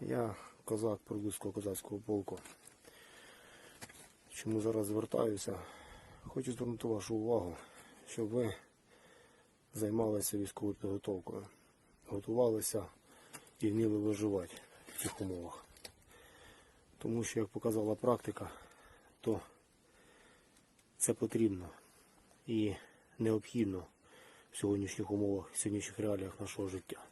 Я козак Прилуцького козацького полку. Чому зараз звертаюся? Хочу звернути вашу увагу, щоб ви займалися військовою підготовкою, готувалися і вміли виживати в цих умовах. Тому що, як показала практика, то це потрібно і необхідно в сьогоднішніх умовах, в сьогоднішніх реаліях нашого життя.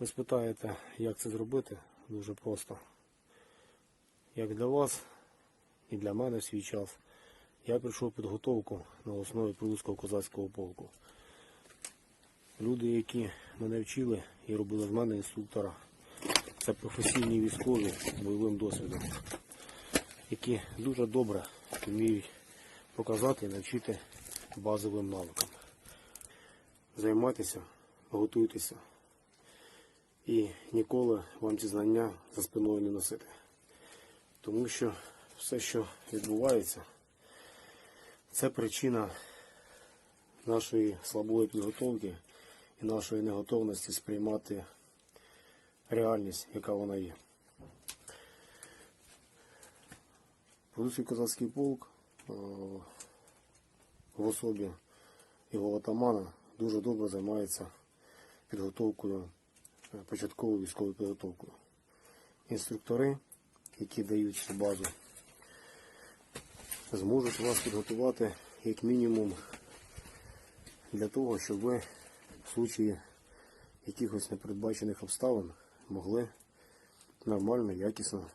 Ви спитаєте, як це зробити? Дуже просто. Як для вас і для мене в свій час, я прийшов підготовку на основі Прилуцького козацького полку. Люди, які мене вчили і робили з мене інструктора, це професійні військові з бойовим досвідом, які дуже добре вміють показати і навчити базовим навикам. Займайтеся, готуйтеся і ніколи вам ці знання за спиною не носити. Тому що все, що відбувається, це причина нашої слабої підготовки і нашої неготовності сприймати реальність, яка вона є. Прусський козацький полк е, в особі його отамана дуже добре займається підготовкою, е, початковою військовою підготовкою. Інструктори, які дають цю базу, зможуть вас підготувати як мінімум для того, щоб ви в случаї якихось непередбачених обставин могли нормально, якісно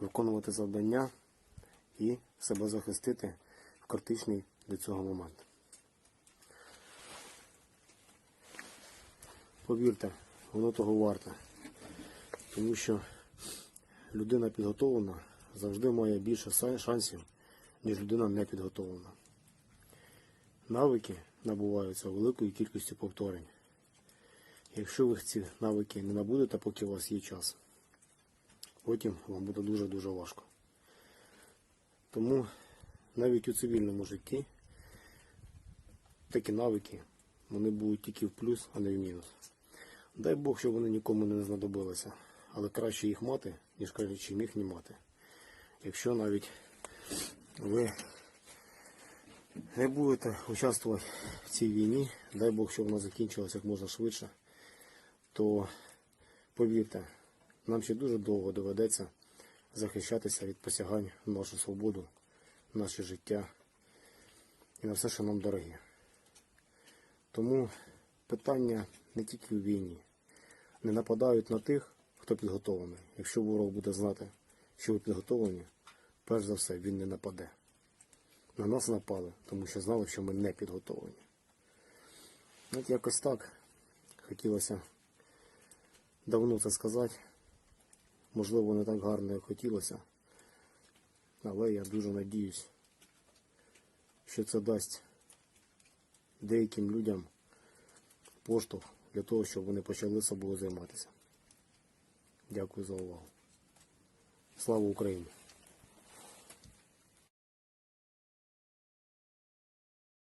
виконувати завдання і себе захистити в критичний для цього момент. Повірте, воно того варте, тому що людина підготовлена завжди має більше шансів, ніж людина не підготовлена. Навики набуваються великою кількістю повторень. Якщо ви ці навики не набудете, поки у вас є час, потім вам буде дуже-дуже важко. Тому навіть у цивільному житті такі навики вони будуть тільки в плюс, а не в мінус. Дай Бог, щоб вони нікому не знадобилися, але краще їх мати, ніж кажучи, їх не мати. Якщо навіть ви не будете участвувати в цій війні, дай Бог, щоб вона закінчилася як можна швидше, то повірте, нам ще дуже довго доведеться захищатися від посягань на нашу свободу, наше життя і на все, що нам дороге. Тому питання не тільки в війні. Не нападають на тих, хто підготовлений. Якщо ворог буде знати, що ви підготовлені, перш за все він не нападе. На нас напали, тому що знали, що ми не підготовлені. От якось так хотілося давно це сказати. Можливо, не так гарно, як хотілося. Але я дуже надіюсь, що це дасть деяким людям поштовх для того, щоб вони почали собою займатися. Дякую за увагу. Слава Україні!